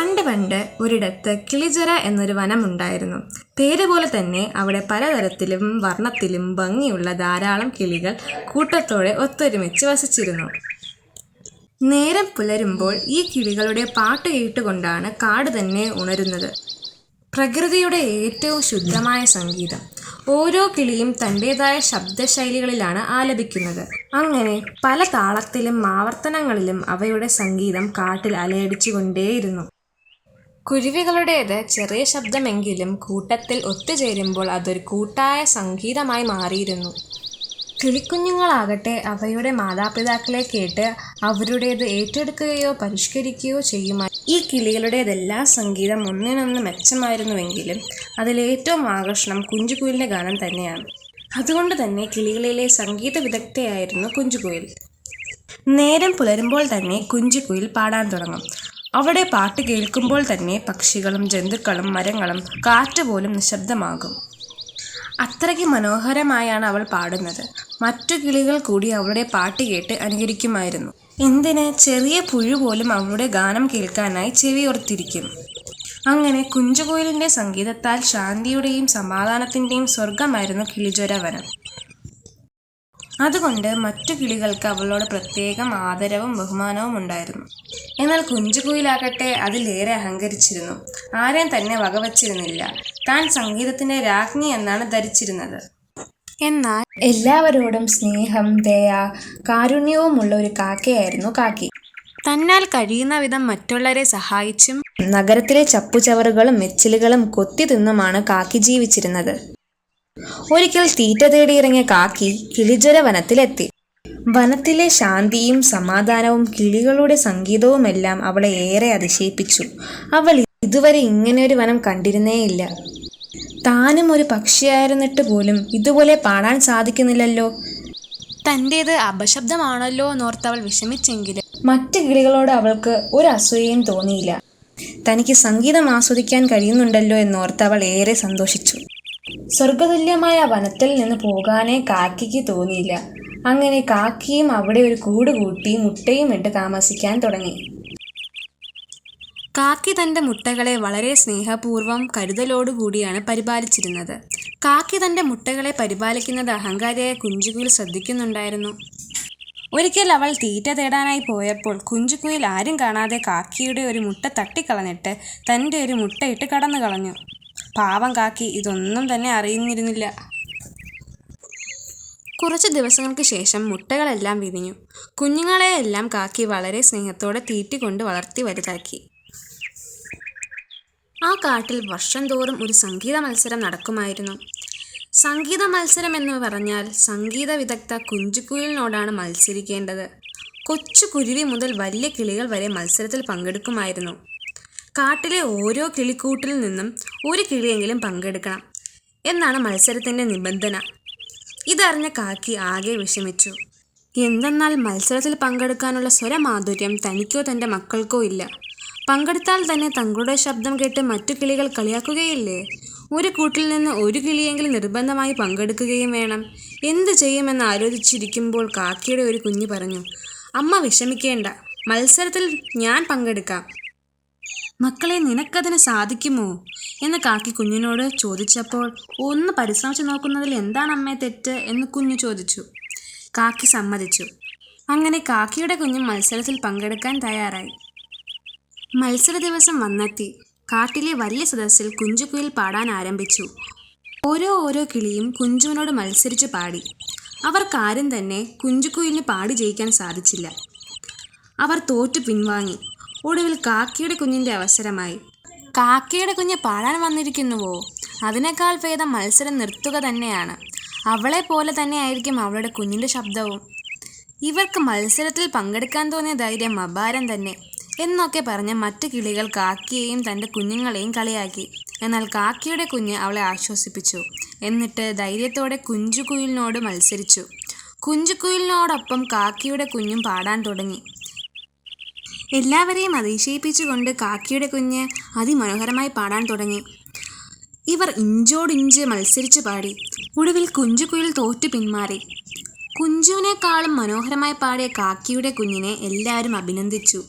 പണ്ട് പണ്ട് ഒരിടത്ത് കിളിജര എന്നൊരു വനമുണ്ടായിരുന്നു പേര് പോലെ തന്നെ അവിടെ പലതരത്തിലും വർണത്തിലും ഭംഗിയുള്ള ധാരാളം കിളികൾ കൂട്ടത്തോടെ ഒത്തൊരുമിച്ച് വസിച്ചിരുന്നു. നേരം പുലരുമ്പോൾ ഈ കിളികളുടെ പാട്ട് കേട്ടുകൊണ്ടാണ് കാട് തന്നെ ഉണരുന്നത്. പ്രകൃതിയുടെ ഏറ്റവും ശുദ്ധമായ സംഗീതം. ഓരോ കിളിയും തന്റെതായ ശബ്ദശൈലികളിലാണ് ആലപിക്കുന്നത്. അങ്ങനെ പല താളത്തിലും ആവർത്തനങ്ങളിലും അവയുടെ സംഗീതം കാട്ടിൽ അലയടിച്ചുകൊണ്ടേയിരുന്നു. കുരുവികളുടേത് ചെറിയ ശബ്ദമെങ്കിലും കൂട്ടത്തിൽ ഒത്തുചേരുമ്പോൾ അതൊരു കൂട്ടായ സംഗീതമായി മാറിയിരുന്നു. കിളിക്കുഞ്ഞുങ്ങളാകട്ടെ അവയുടെ മാതാപിതാക്കളെ കേട്ട് അവരുടേത് ഏറ്റെടുക്കുകയോ പരിഷ്കരിക്കുകയോ ചെയ്യുമായി. ഈ കിളികളുടേതെല്ലാം സംഗീതം ഒന്നിനൊന്ന് മെച്ചമായിരുന്നുവെങ്കിലും അതിലേറ്റവും ആകർഷണം കുഞ്ചുകുയിലിന്റെ ഗാനം തന്നെയാണ്. അതുകൊണ്ട് തന്നെ കിളികളിലെ സംഗീത വിദഗ്ധയായിരുന്നു കുഞ്ചുകുയിൽ. നേരം പുലരുമ്പോൾ തന്നെ കുഞ്ചുകുയിൽ പാടാൻ തുടങ്ങും. അവിടെ പാട്ട് കേൾക്കുമ്പോൾ തന്നെ പക്ഷികളും ജന്തുക്കളും മരങ്ങളും കാറ്റ് പോലും നിശബ്ദമാകും. അത്രയ്ക്ക് മനോഹരമായാണ് അവൾ പാടുന്നത്. മറ്റു കിളികൾ കൂടി അവളുടെ പാട്ട് കേട്ട് അനുകരിക്കുമായിരുന്നു. എന്തിന്? ചെറിയ പുഴു പോലും അവളുടെ ഗാനം കേൾക്കാനായി ചെവിയോർത്തിരിക്കും. അങ്ങനെ കുഞ്ചുകോയിലിന്റെ സംഗീതത്താൽ ശാന്തിയുടെയും സമാധാനത്തിന്റെയും സ്വർഗമായിരുന്നു കിളിജൊര വനം അതുകൊണ്ട് മറ്റു കിളികൾക്ക് അവളോട് പ്രത്യേകം ആദരവും ബഹുമാനവും ഉണ്ടായിരുന്നു. എന്നാൽ കുഞ്ചുകുയിലാകട്ടെ അതിലേറെ അഹങ്കരിച്ചിരുന്നു. ആരെയും തന്നെ വകവച്ചിരുന്നില്ല. താൻ സംഗീതത്തിന്റെ രാജ്ഞി എന്നാണ് ധരിച്ചിരുന്നത്. എന്നാൽ എല്ലാവരോടും സ്നേഹം ദയ കാരുണ്യവുമുള്ള ഒരു കാക്കയായിരുന്നു കാക്കി. തന്നാൽ കഴിയുന്ന വിധം മറ്റുള്ളവരെ സഹായിച്ചും നഗരത്തിലെ ചപ്പുചവറുകളും മെച്ചിലുകളും കൊത്തി തിന്നുമാണ് കാക്കി ജീവിച്ചിരുന്നത്. ഒരിക്കൽ തീറ്റ തേടിയിറങ്ങിയ കാക്കി കിളിജ്വര വനത്തിലെത്തി. വനത്തിലെ ശാന്തിയും സമാധാനവും കിളികളുടെ സംഗീതവുമെല്ലാം അവളെ ഏറെ അതിശയിപ്പിച്ചു. അവൾ ഇതുവരെ ഇങ്ങനെ ഒരു വനം കണ്ടിരുന്നേയില്ല. താനും ഒരു പക്ഷിയായിരുന്നിട്ട് പോലും ഇതുപോലെ പാടാൻ സാധിക്കുന്നില്ലല്ലോ. തന്റേത് അപശബ്ദമാണല്ലോ എന്നോർത്ത് അവൾ വിഷമിച്ചെങ്കിലും മറ്റ് കിളികളോട് അവൾക്ക് ഒരു അസൂയയും തോന്നിയില്ല. തനിക്ക് സംഗീതം ആസ്വദിക്കാൻ കഴിയുന്നുണ്ടല്ലോ എന്നോർത്ത് അവൾ ഏറെ സന്തോഷിച്ചു. സ്വർഗതുല്യമായ വനത്തിൽ നിന്ന് പോകാനേ കാക്കിക്ക് തോന്നിയില്ല. അങ്ങനെ കാക്കിയും അവിടെ ഒരു കൂട് കൂട്ടി മുട്ടയും ഇട്ട് താമസിക്കാൻ തുടങ്ങി. കാക്കി തന്റെ മുട്ടകളെ വളരെ സ്നേഹപൂർവം കരുതലോടുകൂടിയാണ് പരിപാലിച്ചിരുന്നത്. കാക്കി തന്റെ മുട്ടകളെ പരിപാലിക്കുന്നത് അഹങ്കാരിയായ കുഞ്ചുകുയിൽ ശ്രദ്ധിക്കുന്നുണ്ടായിരുന്നു. ഒരിക്കൽ അവൾ തീറ്റ തേടാനായി പോയപ്പോൾ കുഞ്ചുകുയിൽ ആരും കാണാതെ കാക്കിയുടെ ഒരു മുട്ട തട്ടിക്കളഞ്ഞിട്ട് തന്റെ ഒരു മുട്ടയിട്ട് കടന്നു കളഞ്ഞു പാവം കാക്കി ഇതൊന്നും തന്നെ അറിയുന്നിരുന്നില്ല. കുറച്ച് ദിവസങ്ങൾക്ക് ശേഷം മുട്ടകളെല്ലാം വിരിഞ്ഞു. കുഞ്ഞുങ്ങളെയെല്ലാം കാക്കി വളരെ സ്നേഹത്തോടെ തീറ്റിക്കൊണ്ട് വളർത്തി വലുതാക്കി. ആ കാട്ടിൽ വർഷം തോറും ഒരു സംഗീത മത്സരം നടക്കുമായിരുന്നു. സംഗീത മത്സരം എന്ന് പറഞ്ഞാൽ സംഗീത വിദഗ്ധ കുഞ്ചുകുയിലിനോടാണ് മത്സരിക്കേണ്ടത്. കൊച്ചു കുരുവി മുതൽ വലിയ കിളികൾ വരെ മത്സരത്തിൽ പങ്കെടുക്കുമായിരുന്നു. കാട്ടിലെ ഓരോ കിളിക്കൂട്ടിൽ നിന്നും ഒരു കിളിയെങ്കിലും പങ്കെടുക്കണം എന്നാണ് മത്സരത്തിന്റെ നിബന്ധന. ഇതറിഞ്ഞ കാക്കി ആകെ വിഷമിച്ചു. എന്തെന്നാൽ മത്സരത്തിൽ പങ്കെടുക്കാനുള്ള സ്വരമാധുര്യം തനിക്കോ തന്റെ മക്കൾക്കോ ഇല്ല. പങ്കെടുത്താൽ തന്നെ തങ്ങളുടെ ശബ്ദം കേട്ട് മറ്റു കിളികൾ കളിയാക്കുകയില്ലേ? ഒരു കൂട്ടിൽ നിന്ന് ഒരു കിളിയെങ്കിലും നിർബന്ധമായി പങ്കെടുക്കുകയും വേണം. എന്ത് ചെയ്യുമെന്ന് ആലോചിച്ചിരിക്കുമ്പോൾ കാക്കിയുടെ ഒരു കുഞ്ഞ് പറഞ്ഞു അമ്മ വിഷമിക്കേണ്ട. മത്സരത്തിൽ ഞാൻ പങ്കെടുക്കാം. മക്കളെ നിനക്കതിന് സാധിക്കുമോ? എന്ന് കാക്കി കുഞ്ഞിനോട് ചോദിച്ചപ്പോൾ ഒന്ന് പരിശ്രമിച്ചു നോക്കുന്നതിൽ എന്താണ് അമ്മയെ തെറ്റ്? എന്ന് കുഞ്ഞു ചോദിച്ചു. കാക്കി സമ്മതിച്ചു. അങ്ങനെ കാക്കിയുടെ കുഞ്ഞ് മത്സരത്തിൽ പങ്കെടുക്കാൻ തയ്യാറായി. മത്സര ദിവസം വന്നെത്തി. കാട്ടിലെ വലിയ സദസ്സിൽ കുഞ്ചുകുയിൽ പാടാൻ ആരംഭിച്ചു. ഓരോ ഓരോ കിളിയും കുഞ്ചുവിനോട് മത്സരിച്ച് പാടി. അവർക്കാരും തന്നെ കുഞ്ചുകുയിലിന് പാടി ജയിക്കാൻ സാധിച്ചില്ല. അവർ തോറ്റു പിൻവാങ്ങി. ഒടുവിൽ കാക്കയുടെ കുഞ്ഞിന്റെ അവസരമായി. കാക്കയുടെ കുഞ്ഞ് പാടാൻ വന്നിരിക്കുന്നുവോ? അതിനേക്കാൾ ഭേദം മത്സരം നിർത്തുക തന്നെയാണ്. അവളെ പോലെ തന്നെയായിരിക്കും അവളുടെ കുഞ്ഞിന്റെ ശബ്ദവും. ഇവർക്ക് മത്സരത്തിൽ പങ്കെടുക്കാൻ തോന്നിയ ധൈര്യം അപാരം തന്നെ. എന്നൊക്കെ പറഞ്ഞ് മറ്റു കിളികൾ കാക്കിയെയും തന്റെ കുഞ്ഞുങ്ങളെയും കളിയാക്കി. എന്നാൽ കാക്കിയുടെ കുഞ്ഞ് അവളെ ആശ്വസിപ്പിച്ചു. എന്നിട്ട് ധൈര്യത്തോടെ കുഞ്ചുകുയിലിനോട് മത്സരിച്ചു. കുഞ്ചുകുയിലിനോടൊപ്പം കാക്കിയുടെ കുഞ്ഞും പാടാൻ തുടങ്ങി. എല്ലാവരെയും അതിശയിപ്പിച്ചുകൊണ്ട് കാക്കിയുടെ കുഞ്ഞ് അതിമനോഹരമായി പാടാൻ തുടങ്ങി. ഇവർ ഇഞ്ചോടിഞ്ച് മത്സരിച്ച് പാടി. ഒടുവിൽ കുഞ്ചുകുയിൽ തോറ്റു പിന്മാറി. കുഞ്ചുവിനേക്കാളും മനോഹരമായി പാടിയ കാക്കിയുടെ കുഞ്ഞിനെ എല്ലാവരും അഭിനന്ദിച്ചു.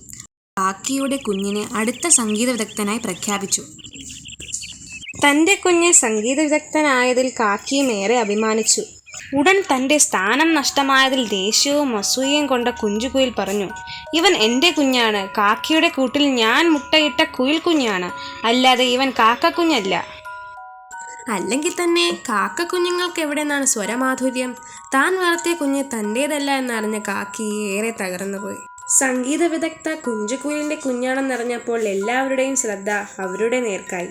കാക്കിയുടെ കുഞ്ഞിനെ അടുത്ത സംഗീത വിദഗ്ധനായി പ്രഖ്യാപിച്ചു. തന്റെ കുഞ്ഞ് സംഗീത വിദഗ്ധനായതിൽ കാക്കിയും ഏറെ അഭിമാനിച്ചു. ഉടൻ തന്റെ സ്ഥാനം നഷ്ടമായതിൽ ദേഷ്യവും അസൂയയും കൊണ്ട കുഞ്ചുകുയിൽ പറഞ്ഞു ഇവൻ എന്റെ കുഞ്ഞാണ്. കാക്കയുടെ കൂട്ടിൽ ഞാൻ മുട്ടയിട്ട കുയിൽ കുഞ്ഞാണ്. അല്ലാതെ ഇവൻ കാക്കക്കുഞ്ഞല്ല. അല്ലെങ്കിൽ തന്നെ കാക്ക കുഞ്ഞുങ്ങൾക്ക് എവിടെ നിന്നാണ് സ്വരമാധുര്യം? താൻ വളർത്തിയ കുഞ്ഞ് തന്റേതല്ല എന്നറിഞ്ഞ കാക്കി ഏറെ തകർന്നുപോയി സംഗീത വിദഗ്ധ കുഞ്ചുകുയിലിന്റെ കുഞ്ഞാണെന്നറിഞ്ഞപ്പോൾ എല്ലാവരുടെയും ശ്രദ്ധ അവരുടെ നേർക്കായി.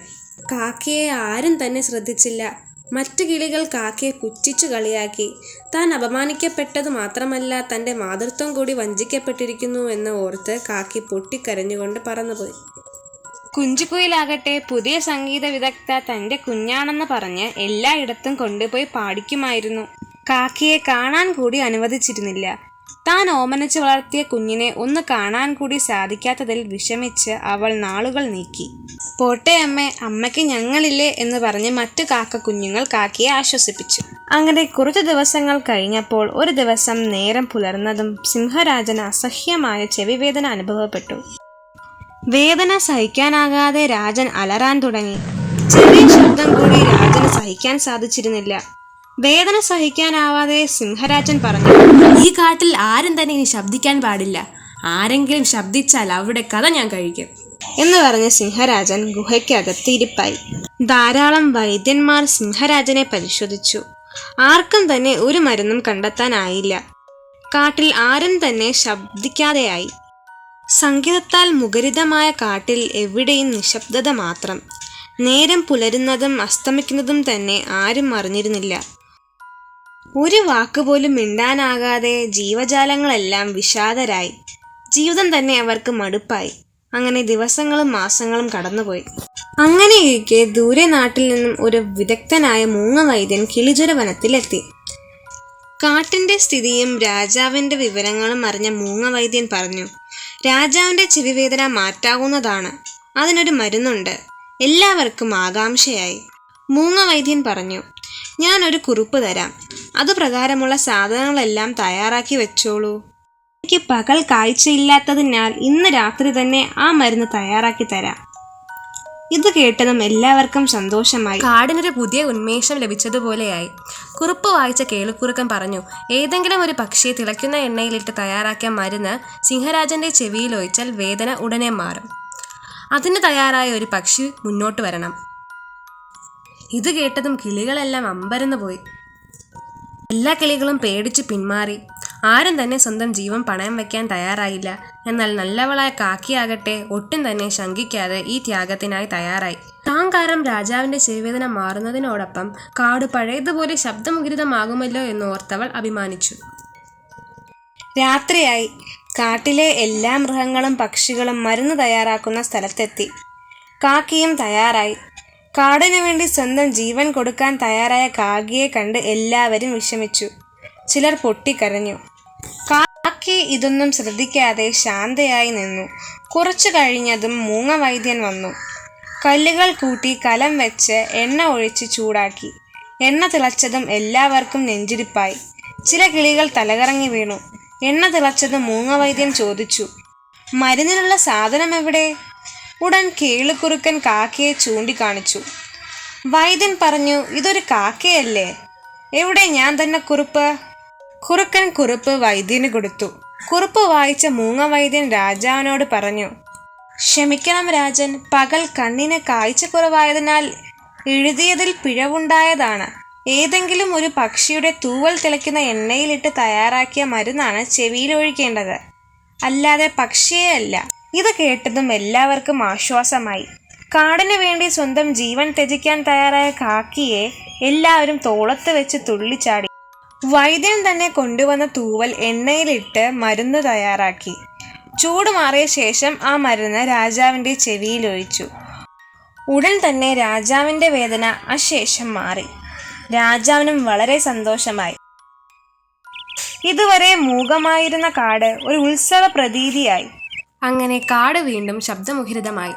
കാക്കയെ ആരും തന്നെ ശ്രദ്ധിച്ചില്ല. മറ്റു കിളികൾ കാക്കയെ പുച്ഛിച്ചു കളിയാക്കി. താൻ അപമാനിക്കപ്പെട്ടത് മാത്രമല്ല തന്റെ മാതൃത്വം കൂടി വഞ്ചിക്കപ്പെട്ടിരിക്കുന്നു എന്ന് ഓർത്ത് കാക്കി പൊട്ടിക്കരഞ്ഞുകൊണ്ട് പറന്നുപോയി. കുഞ്ചുകുയിലാകട്ടെ പുതിയ സംഗീത വിദഗ്ധ തന്റെ കുഞ്ഞാണെന്ന് പറഞ്ഞ് എല്ലായിടത്തും കൊണ്ടുപോയി പാടിക്കുമായിരുന്നു. കാക്കിയെ കാണാൻ കൂടി അനുവദിച്ചിരുന്നില്ല. താൻ ഓമനിച്ച് വളർത്തിയ കുഞ്ഞിനെ ഒന്ന് കാണാൻ കൂടി സാധിക്കാത്തതിൽ വിഷമിച്ച് അവൾ നാളുകൾ നീക്കി. പോട്ടെ അമ്മേ അമ്മയ്ക്ക് ഞങ്ങളില്ലേ എന്ന് പറഞ്ഞ് മറ്റു കാക്ക കുഞ്ഞുങ്ങൾ കാക്കയെ ആശ്വസിപ്പിച്ചു. അങ്ങനെ കുറച്ചു ദിവസങ്ങൾ കഴിഞ്ഞപ്പോൾ ഒരു ദിവസം നേരം പുലർന്നതും സിംഹരാജന് അസഹ്യമായ ചെവിവേദന അനുഭവപ്പെട്ടു. വേദന സഹിക്കാനാകാതെ രാജൻ അലറാൻ തുടങ്ങി. ചെറിയ ശബ്ദം കൂടി രാജന് സഹിക്കാൻ സാധിച്ചിരുന്നില്ല. വേദന സഹിക്കാനാവാതെ സിംഹരാജൻ പറഞ്ഞു ഈ കാട്ടിൽ ആരും തന്നെ ഇനി ശബ്ദിക്കാൻ പാടില്ല. ആരെങ്കിലും ശബ്ദിച്ചാൽ അവരുടെ കഥ ഞാൻ കഴിക്കും. എന്ന് പറഞ്ഞ് സിംഹരാജൻ ഗുഹയ്ക്കകത്ത് ഇരിപ്പായി. ധാരാളം വൈദ്യന്മാർ സിംഹരാജനെ പരിശോധിച്ചു. ആർക്കും തന്നെ ഒരു മരുന്നും കണ്ടെത്താനായില്ല. കാട്ടിൽ ആരും തന്നെ ശബ്ദിക്കാതെയായി. സംഗീതത്താൽ മുഖരിതമായ കാട്ടിൽ എവിടെയും നിശബ്ദത മാത്രം. നേരം പുലരുന്നതും അസ്തമിക്കുന്നതും തന്നെ ആരും അറിഞ്ഞിരുന്നില്ല. ഒരു വാക്കുപോലും മിണ്ടാനാകാതെ ജീവജാലങ്ങളെല്ലാം വിഷാദരായി. ജീവിതം തന്നെ അവർക്ക് മടുപ്പായി. അങ്ങനെ ദിവസങ്ങളും മാസങ്ങളും കടന്നുപോയി. അങ്ങനെയിരിക്കെ ദൂരെ നാട്ടിൽ നിന്നും ഒരു വിദഗ്ധനായ മൂങ്ങ വൈദ്യൻ കിളിചുര വനത്തിലെത്തി കാട്ടിന്റെ സ്ഥിതിയും രാജാവിന്റെ വിവരങ്ങളും അറിഞ്ഞ മൂങ്ങ വൈദ്യൻ പറഞ്ഞു രാജാവിന്റെ ചെവിവേദന മാറ്റാവുന്നതാണ്. അതിനൊരു മരുന്നുണ്ട്. എല്ലാവർക്കും ആകാംക്ഷയായി. മൂങ്ങ വൈദ്യൻ പറഞ്ഞു ഞാനൊരു കുറിപ്പ് തരാം. അത് പ്രകാരമുള്ള സാധനങ്ങളെല്ലാം തയ്യാറാക്കി വെച്ചോളൂ. എനിക്ക് പകൽ കാഴ്ചയില്ലാത്തതിനാൽ ഇന്ന് രാത്രി തന്നെ ആ മരുന്ന് തയ്യാറാക്കി തരാം. ഇത് കേട്ടതും എല്ലാവർക്കും സന്തോഷമായി. കാടിനൊരു പുതിയ ഉന്മേഷം ലഭിച്ചതുപോലെയായി. കുറിപ്പ് വായിച്ച കേളുക്കുറുക്കൻ പറഞ്ഞു ഏതെങ്കിലും ഒരു പക്ഷിയെ തിളയ്ക്കുന്ന എണ്ണയിലിട്ട് തയ്യാറാക്കിയ മരുന്ന് സിംഹരാജന്റെ ചെവിയിൽ ഒഴിച്ചാൽ വേദന ഉടനെ മാറും. അതിന് തയ്യാറായ ഒരു പക്ഷി മുന്നോട്ട് വരണം. ഇത് കേട്ടതും കിളികളെല്ലാം അമ്പരന്ന് പോയി എല്ലാ കിളികളും പേടിച്ച് പിന്മാറി. ആരും തന്നെ സ്വന്തം ജീവൻ പണയം വയ്ക്കാൻ തയ്യാറായില്ല. എന്നാൽ നല്ലവളായ കാക്കിയാകട്ടെ ഒട്ടും തന്നെ ശങ്കിക്കാതെ ഈ ത്യാഗത്തിനായി തയ്യാറായി. താങ്കാരം രാജാവിന്റെ ചെവിവേദന മാറുന്നതിനോടൊപ്പം കാട് പഴയതുപോലെ ശബ്ദമുഗിതമാകുമല്ലോ എന്ന് ഓർത്തവൾ അഭിമാനിച്ചു. രാത്രിയായി. കാട്ടിലെ എല്ലാ മൃഗങ്ങളും പക്ഷികളും മരുന്ന് തയ്യാറാക്കുന്ന സ്ഥലത്തെത്തി. കാക്കിയും തയ്യാറായി. കാടിനു വേണ്ടി സ്വന്തം ജീവൻ കൊടുക്കാൻ തയ്യാറായ കാക്കിയെ കണ്ട് എല്ലാവരും വിഷമിച്ചു. ചിലർ പൊട്ടിക്കരഞ്ഞു. കാക്കി ഇതൊന്നും ശ്രദ്ധിക്കാതെ ശാന്തയായി നിന്നു. കുറച്ചു കഴിഞ്ഞതും മൂങ്ങ വൈദ്യൻ വന്നു. കല്ലുകൾ കൂട്ടി കലം വെച്ച് എണ്ണ ഒഴിച്ച് ചൂടാക്കി. എണ്ണ തിളച്ചതും എല്ലാവർക്കും നെഞ്ചിരിപ്പായി ചില കിളികൾ തലകറങ്ങി വീണു. എണ്ണ തിളച്ചതും മൂങ്ങ വൈദ്യൻ ചോദിച്ചു മരുന്നിനുള്ള സാധനം എവിടെ? ഉടൻ കേളുക്കുറുക്കൻ കാക്കയെ ചൂണ്ടിക്കാണിച്ചു. വൈദ്യൻ പറഞ്ഞു ഇതൊരു കാക്കയല്ലേ? എവിടെ ഞാൻ തന്നെ കുറുപ്പ്? കുറുക്കൻ കുറുപ്പ് വൈദ്യന് കൊടുത്തു. കുറുപ്പ് വായിച്ച മൂങ്ങ വൈദ്യൻ രാജാവിനോട് പറഞ്ഞു ക്ഷമിക്കണം രാജൻ പകൽ കണ്ണിന് കാഴ്ച കുറവായതിനാൽ എഴുതിയതിൽ പിഴവുണ്ടായതാണ്. ഏതെങ്കിലും ഒരു പക്ഷിയുടെ തൂവൽ തിളയ്ക്കുന്ന എണ്ണയിലിട്ട് തയ്യാറാക്കിയ മരുന്നാണ് ചെവിയിൽ ഒഴിക്കേണ്ടത്. അല്ലാതെ പക്ഷിയെ ഇത് കേട്ടതും എല്ലാവർക്കും ആശ്വാസമായി. കാടിനു വേണ്ടി സ്വന്തം ജീവൻ ത്യജിക്കാൻ തയ്യാറായ കാക്കിയെ എല്ലാവരും തോളത്ത് വെച്ച് തുള്ളിച്ചാടി. വൈദ്യൻ തന്നെ കൊണ്ടുവന്ന തൂവൽ എണ്ണയിലിട്ട് മരുന്ന് തയ്യാറാക്കി. ചൂട് മാറിയ ശേഷം ആ മരുന്ന് രാജാവിന്റെ ചെവിയിൽ ഒഴിച്ചു ഉടൻ തന്നെ രാജാവിന്റെ വേദന അശേഷം മാറി. രാജാവിനും വളരെ സന്തോഷമായി. ഇതുവരെ മൂകമായിരുന്ന കാട് ഒരു ഉത്സവ പ്രതീതിയായി അങ്ങനെ കാട് വീണ്ടും ശബ്ദമുഖരിതമായി.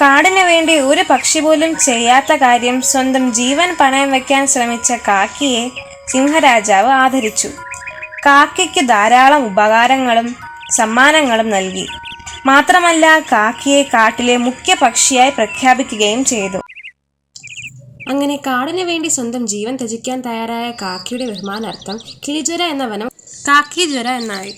കാടിനു വേണ്ടി ഒരു പക്ഷി പോലും ചെയ്യാത്ത കാര്യം സ്വന്തം ജീവൻ പണയം വയ്ക്കാൻ ശ്രമിച്ച കാക്കിയെ സിംഹരാജാവ് ആദരിച്ചു. കാക്കിക്ക് ധാരാളം ഉപകാരങ്ങളും സമ്മാനങ്ങളും നൽകി. മാത്രമല്ല കാക്കിയെ കാട്ടിലെ മുഖ്യ പക്ഷിയായി പ്രഖ്യാപിക്കുകയും ചെയ്തു. അങ്ങനെ കാടിനു വേണ്ടി സ്വന്തം ജീവൻ ത്യജിക്കാൻ തയ്യാറായ കാക്കിയുടെ ബഹുമാനാർത്ഥം കിളിജ്വര എന്ന വനം കാക്കി ജ്വര എന്നായി.